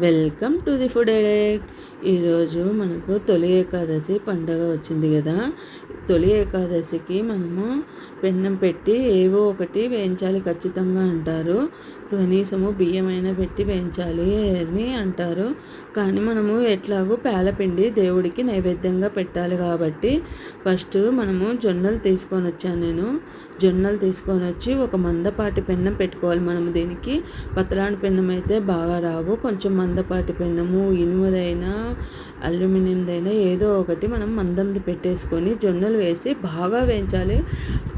Welcome to the food addict. ఈరోజు మనకు తొలి ఏకాదశి పండగ వచ్చింది కదా. తొలి ఏకాదశికి మనము పెన్నం పెట్టి ఏవో ఒకటి వేయించాలి ఖచ్చితంగా అంటారు. కనీసము బియ్యమైనా పెట్టి పెంచాలి అని అంటారు. కానీ మనము ఎట్లాగో పేలపిండి దేవుడికి నైవేద్యంగా పెట్టాలి కాబట్టి ఫస్ట్ మనము జొన్నలు తీసుకొని వచ్చాను నేను. జొన్నలు తీసుకొని వచ్చి ఒక మందపాటి పెన్నం పెట్టుకోవాలి మనము దీనికి. పతలాంటి పెన్నం అయితే బాగా రావు. కొంచెం మందపాటి పెన్నము ఇనుమదైనా అల్యూమినియందైనా ఏదో ఒకటి మనం మందంది పెట్టేసుకొని జొన్నలు వేసి బాగా వేయించాలి.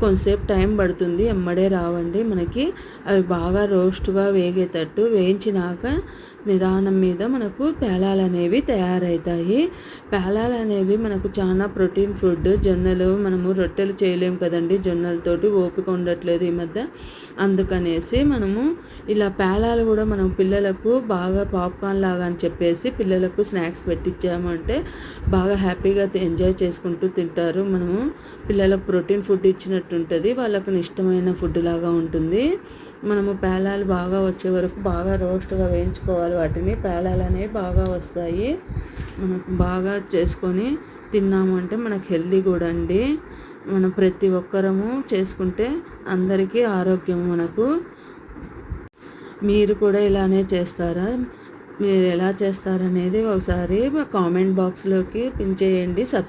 కొంతసేపు టైం పడుతుంది. ఎమ్మడే రావండి. మనకి అవి బాగా రోస్ట్గా వేగేటట్టు వేయించినాక నిదానం మీద మనకు పేలాలు అనేవి తయారవుతాయి పేలాలు అనేవి మనకు చాలా ప్రోటీన్ ఫుడ్. జొన్నలు మనము రొట్టెలు చేయలేము కదండి. జొన్నలతోటి ఓపిక ఉండట్లేదు ఈ మధ్య. అందుకనేసి మనము ఇలా పేలాలు కూడా మనం పిల్లలకు బాగా పాప్కార్న్ లాగా అని చెప్పేసి పిల్లలకు స్నాక్స్ పెట్టించామంటే బాగా హ్యాపీగా ఎంజాయ్ చేసుకుంటూ తింటారు. మనము పిల్లలకు ప్రోటీన్ ఫుడ్ ఇచ్చినట్టు ఉంటుంది వాళ్ళకు ఇష్టమైన ఫుడ్ లాగా ఉంటుంది. మనము పేలాలు బాగా వచ్చే వరకు బాగా రోస్ట్గా వేయించుకోవాలి. వాటిని పేలాలు అనేవి బాగా వస్తాయి. మనకు బాగా చేసుకొని తిన్నాము అంటే మనకు హెల్దీ కూడా అండి. మనం ప్రతి ఒక్కరము చేసుకుంటే అందరికీ ఆరోగ్యం మనకు మీరు కూడా ఇలానే చేస్తారా? మీరు ఎలా చేస్తారనేది ఒకసారి కామెంట్ బాక్స్లోకి పిన్ చేయండి. సబ్